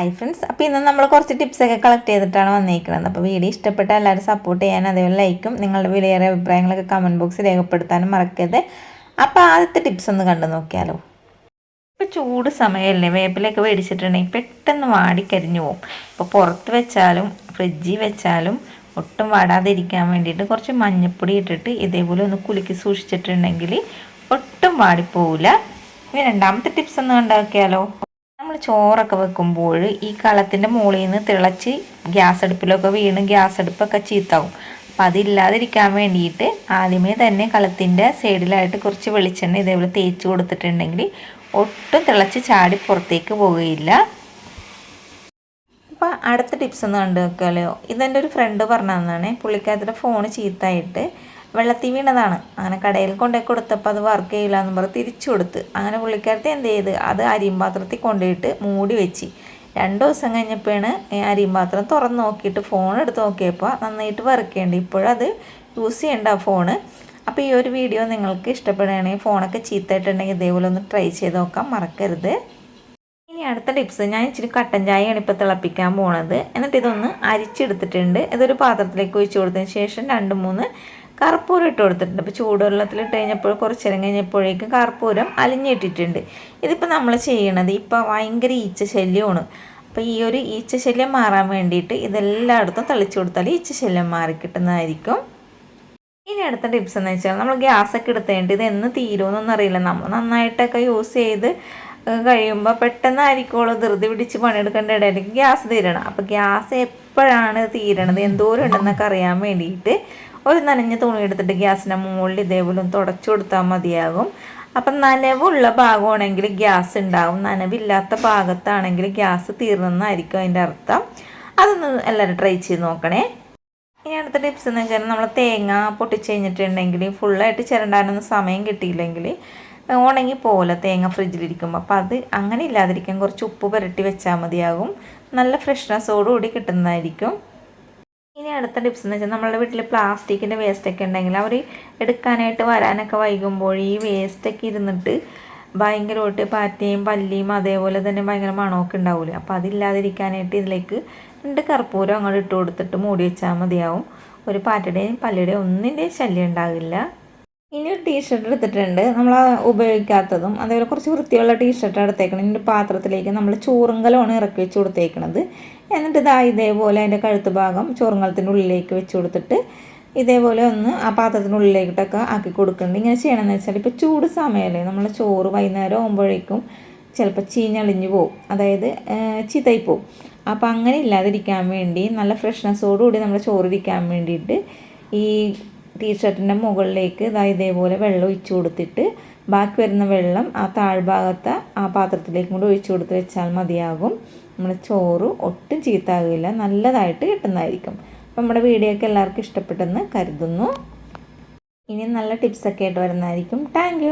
Hi friends അപ്പോൾ ഇന്ന് നമ്മൾ കുറച്ച് ടിപ്സൊക്കെ കളക്ട് ചെയ്തിട്ടാണ് വന്നിരിക്കുന്നത് അപ്പോൾ വീഡിയോ ഇഷ്ടപ്പെട്ട എല്ലാവരും സപ്പോർട്ട് ചെയ്യാൻ അതേപോലെ ലൈക്കും നിങ്ങളുടെ വിലയേറെ അഭിപ്രായങ്ങളൊക്കെ കമന്റ് ബോക്സിൽ രേഖപ്പെടുത്താനും മറക്കരുത്. അപ്പോൾ ആദ്യത്തെ ടിപ്സ് ഒന്ന് കണ്ടു നോക്കിയാലോ. ഇപ്പോൾ ചൂട് സമയമല്ലേ വേപ്പിലൊക്കെ മേടിച്ചിട്ടുണ്ടെങ്കിൽ പെട്ടെന്ന് വാടിക്കരിഞ്ഞു പോകും അപ്പോൾ പുറത്ത് വെച്ചാലും ഫ്രിഡ്ജിൽ വെച്ചാലും ഒട്ടും വാടാതിരിക്കാൻ വേണ്ടിയിട്ട് കുറച്ച് മഞ്ഞപ്പൊടി ഇട്ടിട്ട് ഇതേപോലെ ഒന്ന് കുലുക്കി സൂക്ഷിച്ചിട്ടുണ്ടെങ്കിൽ ഒട്ടും വാടിപ്പോവില്ല ഇനി രണ്ടാമത്തെ ടിപ്സ് ഒന്ന് കണ്ടാക്കിയാലോ. നമ്മൾ ചോറൊക്കെ വെക്കുമ്പോൾ ഈ കളത്തിന്റെ മുകളിൽ നിന്ന് തിളച്ച് ഗ്യാസ് അടുപ്പിലൊക്കെ വീണ് ഗ്യാസ് അടുപ്പൊക്കെ ചീത്താവും. അപ്പം അതില്ലാതിരിക്കാൻ വേണ്ടിയിട്ട് ആദ്യമേ തന്നെ കളത്തിന്റെ സൈഡിലായിട്ട് കുറച്ച് വെളിച്ചെണ്ണ ഇതേപോലെ തേച്ച് കൊടുത്തിട്ടുണ്ടെങ്കിൽ ഒട്ടും തിളച്ച് ചാടി പുറത്തേക്ക് പോവുകയില്ല. അപ്പോൾ അടുത്ത ടിപ്സ് ഒന്ന് കണ്ടു വെക്കാലോ ഇതെന്റെ ഒരു ഫ്രണ്ട് പറഞ്ഞു തന്നാണ് പുള്ളിക്കാരത്തിന്റെ ഫോൺ ചീത്തായിട്ട് വെള്ളത്തിൽ വീണതാണ്. അങ്ങനെ കടയിൽ കൊണ്ടുപോയി കൊടുത്തപ്പോൾ അത് വർക്ക് ചെയ്യില്ല എന്ന് പറഞ്ഞ് തിരിച്ചു കൊടുത്ത്. അങ്ങനെ പുള്ളിക്കാരത്തി എന്ത് ചെയ്ത്? അത് അരിയും പാത്രത്തിൽ കൊണ്ടുപോയിട്ട് മൂടി വെച്ച്. രണ്ട് ദിവസം കഴിഞ്ഞപ്പോഴാണ് അരിയും പാത്രം തുറന്ന് നോക്കിയിട്ട് ഫോൺ എടുത്ത് നോക്കിയപ്പോൾ നന്നായിട്ട് വർക്ക് ചെയ്യേണ്ടി. ഇപ്പോഴത് യൂസ് ചെയ്യേണ്ട ആ ഫോണ് അപ്പോൾ ഈ ഒരു വീഡിയോ നിങ്ങൾക്ക് ഇഷ്ടപ്പെടുകയാണെങ്കിൽ ഫോണൊക്കെ ചീത്തായിട്ടുണ്ടെങ്കിൽ ഇതേപോലെ ഒന്ന് ട്രൈ ചെയ്ത് നോക്കാം മറക്കരുത്. ഇനി അടുത്ത ടിപ്സ് ഞാൻ ഇച്ചിരി കട്ടൻ ചായയാണ് ഇപ്പോൾ തിളപ്പിക്കാൻ പോണത്. എന്നിട്ട് ഇതൊന്ന് അരിച്ചെടുത്തിട്ടുണ്ട്. ഇതൊരു പാത്രത്തിലേക്ക് ഒഴിച്ചു കൊടുത്തതിന് ശേഷം രണ്ട് മൂന്ന് കർപ്പൂരം ഇട്ട് കൊടുത്തിട്ടുണ്ട്. അപ്പോൾ ചൂടുവെള്ളത്തിൽ ഇട്ട് കഴിഞ്ഞപ്പോൾ കുറച്ച് നേരം കഴിഞ്ഞപ്പോഴേക്കും കർപ്പൂരം അലിഞ്ഞിട്ടിട്ടുണ്ട്. ഇതിപ്പോൾ നമ്മൾ ചെയ്യണത് ഇപ്പോൾ ഭയങ്കര ഈച്ച ശല്യമാണ് അപ്പോൾ ഈ ഒരു ഈച്ച ശല്യം മാറാൻ വേണ്ടിയിട്ട് ഇതെല്ലായിടത്തും തളിച്ചു കൊടുത്താൽ ഈച്ച ശല്യം മാറി കിട്ടുന്നതായിരിക്കും. ഇനി അടുത്ത ടിപ്സ് എന്ന് വെച്ചാൽ നമ്മൾ ഗ്യാസൊക്കെ എടുത്തേണ്ട ഇത് എന്ന് തീരുമെന്നൊന്നും അറിയില്ല. നമ്മൾ നന്നായിട്ടൊക്കെ യൂസ് ചെയ്ത് കഴിയുമ്പോൾ പെട്ടെന്നായിരിക്കുമല്ലോ ധൃതി പിടിച്ച് പണിയെടുക്കേണ്ട ഇടയിലേക്ക് ഗ്യാസ് തീരണം. അപ്പോൾ ഗ്യാസ് എപ്പോഴാണ് തീരണത്? എന്തോരം ഉണ്ടെന്നൊക്കെ അറിയാൻ വേണ്ടിയിട്ട് ഒരു നനഞ്ഞ തുണി എടുത്തിട്ട് ഗ്യാസിന്റെ മുകളിൽ ഇതേപോലെ ഒന്ന് തുടച്ചു കൊടുത്താൽ മതിയാകും. അപ്പം നനവുള്ള ഭാഗമാണെങ്കിൽ ഗ്യാസ് ഉണ്ടാകും നനവില്ലാത്ത ഭാഗത്താണെങ്കിൽ ഗ്യാസ് തീർന്നെന്നായിരിക്കും അതിന്റെ അർത്ഥം. അതൊന്ന് എല്ലാവരും ട്രൈ ചെയ്ത് നോക്കണേ. ഇനി അടുത്ത ടിപ്സ് എന്ന് വെച്ചാൽ നമ്മൾ തേങ്ങ പൊട്ടിച്ച് കഴിഞ്ഞിട്ടുണ്ടെങ്കിൽ ഫുള്ളായിട്ട് ചിരണ്ടാനൊന്നും സമയം കിട്ടിയില്ലെങ്കിൽ ഉണങ്ങി പോകില്ല തേങ്ങ ഫ്രിഡ്ജിലിരിക്കുമ്പോൾ അപ്പോൾ അത് അങ്ങനെ ഇല്ലാതിരിക്കാൻ കുറച്ച് ഉപ്പ് പുരട്ടി വെച്ചാൽ മതിയാകും. നല്ല ഫ്രഷ്നെസ്സോടുകൂടി കിട്ടുന്നതായിരിക്കും. ഇനി അടുത്ത ടിപ്സ് എന്ന് വെച്ചാൽ നമ്മളുടെ വീട്ടിൽ പ്ലാസ്റ്റിക്കിന്റെ വേസ്റ്റൊക്കെ ഉണ്ടെങ്കിൽ അവർ എടുക്കാനായിട്ട് വരാനൊക്കെ വൈകുമ്പോൾ ഈ വേസ്റ്റൊക്കെ ഇരുന്നിട്ട് ഭയങ്കരമായിട്ട് പാറ്റയും പല്ലിയും അതേപോലെ തന്നെ ഭയങ്കര മണമൊക്കെ ഉണ്ടാവില്ലേ അപ്പോൾ അതില്ലാതിരിക്കാനായിട്ട് ഇതിലേക്ക് രണ്ട് കർപ്പൂരം അങ്ങോട്ട് ഇട്ട് കൊടുത്തിട്ട് മൂടി വെച്ചാൽ മതിയാവും. ഒരു പാറ്റയുടെയും പല്ലിയുടെയും ഒന്നിന്റെയും ശല്യം ഉണ്ടാകില്ല ഇനി ഒരു ടീഷർട്ട് എടുത്തിട്ടുണ്ട്. നമ്മൾ ഉപയോഗിക്കാത്തതും അതേപോലെ കുറച്ച് വൃത്തിയുള്ള ടീഷർട്ട് എടുത്തേക്കണം ഇതിന്റെ പാത്രത്തിലേക്ക് നമ്മൾ ചോറുങ്കലമാണ് ഇറക്കി വെച്ച് കൊടുത്തേക്കണത്. എന്നിട്ട് ഇതാ ഇതേപോലെ അതിന്റെ കഴുത്ത് ഭാഗം ചോറുങ്കലത്തിന്റെ ഉള്ളിലേക്ക് വെച്ച് കൊടുത്തിട്ട് ഇതേപോലെ ഒന്ന് ആ പാത്രത്തിനുള്ളിലേക്കിട്ടൊക്കെ ആക്കി കൊടുക്കുന്നുണ്ട് ഇങ്ങനെ ചെയ്യണമെന്ന് വെച്ചാൽ ഇപ്പോൾ ചൂട് സമയമല്ലേ? നമ്മൾ ചോറ് വൈകുന്നേരം ആകുമ്പോഴേക്കും ചിലപ്പോൾ ചീഞ്ഞളിഞ്ഞു പോവും. അതായത് ചീത്തയി പോവും അപ്പോൾ അങ്ങനെ ഇല്ലാതിരിക്കാൻ വേണ്ടി നല്ല ഫ്രഷ്നെസ്സോടുകൂടി നമ്മൾ ചോറിരിക്കാൻ വേണ്ടിയിട്ട് ഈ ടീഷർട്ടിന്റെ മുകളിലേക്ക് ഇതാ ഇതേപോലെ വെള്ളം ഒഴിച്ചു കൊടുത്തിട്ട് ബാക്കി വരുന്ന വെള്ളം ആ താഴ്ഭാഗത്തെ ആ പാത്രത്തിലേക്കും കൂടി ഒഴിച്ചു കൊടുത്ത് വെച്ചാൽ മതിയാകും. നമ്മുടെ ചോറ് ഒട്ടും ചീത്താകില്ല നല്ലതായിട്ട് കിട്ടുന്നതായിരിക്കും. അപ്പം നമ്മുടെ വീഡിയോ ഒക്കെ എല്ലാവർക്കും ഇഷ്ടപ്പെട്ടെന്ന് കരുതുന്നു. ഇനി നല്ല ടിപ്സൊക്കെ ആയിട്ട് വരുന്നതായിരിക്കും. താങ്ക്